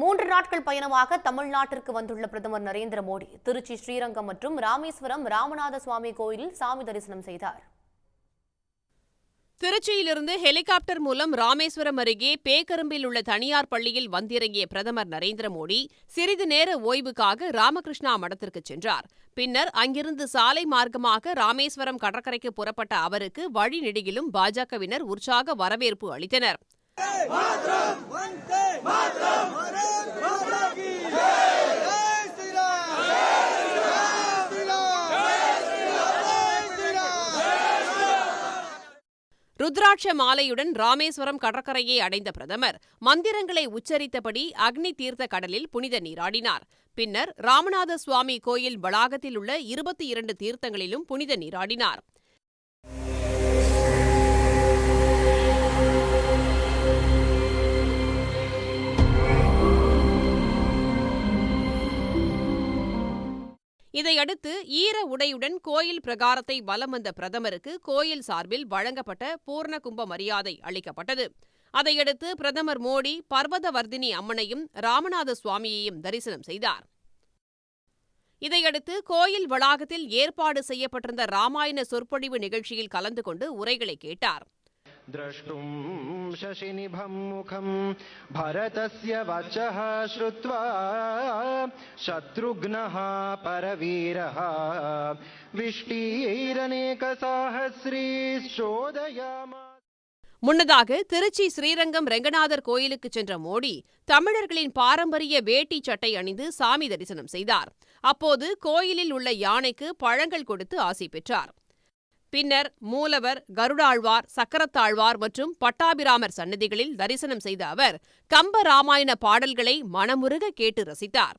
மூன்று நாட்கள் பயணமாக தமிழ்நாட்டிற்கு வந்துள்ள பிரதமர் நரேந்திர மோடி திருச்சி ஸ்ரீரங்கம் மற்றும் ராமேஸ்வரம் ராமநாத சுவாமி கோயிலில் சாமி தரிசனம் செய்தார். திருச்சியிலிருந்து ஹெலிகாப்டர் மூலம் ராமேஸ்வரம் அருகே பேக்கரும்பில் உள்ள தனியார் பள்ளியில் வந்திறங்கிய பிரதமர் நரேந்திர மோடி சிறிது நேர ஓய்வுக்காக ராமகிருஷ்ணா மடத்திற்கு சென்றார். பின்னர் அங்கிருந்து சாலை மார்க்கமாக ராமேஸ்வரம் கடற்கரைக்கு புறப்பட்ட அவருக்கு வழிநெடுகிலும் பாஜகவினர் உற்சாக வரவேற்பு அளித்தனர். ருத்ராட்ச மாலையுடன் ராமேஸ்வரம் கடற்கரையை அடைந்த பிரதமர் மந்திரங்களை உச்சரித்தபடி அக்னி தீர்த்த கடலில் புனித நீராடினார். பின்னர் ராமநாத சுவாமி கோயில் வளாகத்தில் உள்ள இருபத்தி இரண்டு தீர்த்தங்களிலும் புனித நீராடினார். இதையடுத்து ஈர உடையுடன் கோயில் பிரகாரத்தை வலம் வந்த பிரதமருக்கு கோயில் சார்பில் வழங்கப்பட்ட பூர்ண கும்ப மரியாதை அளிக்கப்பட்டது. அதையடுத்து பிரதமர் மோடி பர்வதவர்தினி அம்மனையும் ராமநாத சுவாமியையும் தரிசனம் செய்தார். இதையடுத்து கோயில் வளாகத்தில் ஏற்பாடு செய்யப்பட்டிருந்த ராமாயண சொற்பொழிவு நிகழ்ச்சியில் கலந்து கொண்டு உரைகளை கேட்டார். द्रष्टुं शशिनिभं मुखं भरतस्य वचः श्रुत्वा शत्रुघ्नः परवीरः विष्टीरनेकसाहस्रीश्चोदयामा முன்னதாக திருச்சி ஸ்ரீரங்கம் ரெங்கநாதர் கோயிலுக்கு சென்ற மோடி தமிழர்களின் பாரம்பரிய வேட்டி சட்டை அணிந்து சாமி தரிசனம் செய்தார் அப்போது கோயிலில் உள்ள யானைக்கு பழங்கள் கொடுத்து ஆசி பெற்றார் பின்னர் மூலவர் கருடாழ்வார் சக்கரத்தாழ்வார் மற்றும் பட்டாபிராமர் சன்னதிகளில் தரிசனம் செய்த அவர் கம்ப ராமாயண பாடல்களை மனமுருக கேட்டு ரசித்தார்.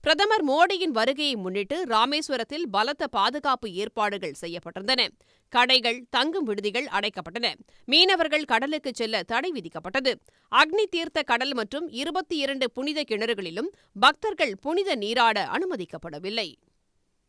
பிரதமர் மோடியின் வருகையை முன்னிட்டு ராமேஸ்வரத்தில் பலத்த பாதுகாப்பு ஏற்பாடுகள் செய்யப்பட்டிருந்தன. கடைகள் தங்கும் விடுதிகள் அடைக்கப்பட்டன. மீனவர்கள் கடலுக்கு செல்ல தடை விதிக்கப்பட்டது. அக்னி தீர்த்த கடல் மற்றும் இருபத்தி இரண்டு புனித கிணறுகளிலும் பக்தர்கள் புனித நீராட அனுமதிக்கப்படவில்லை.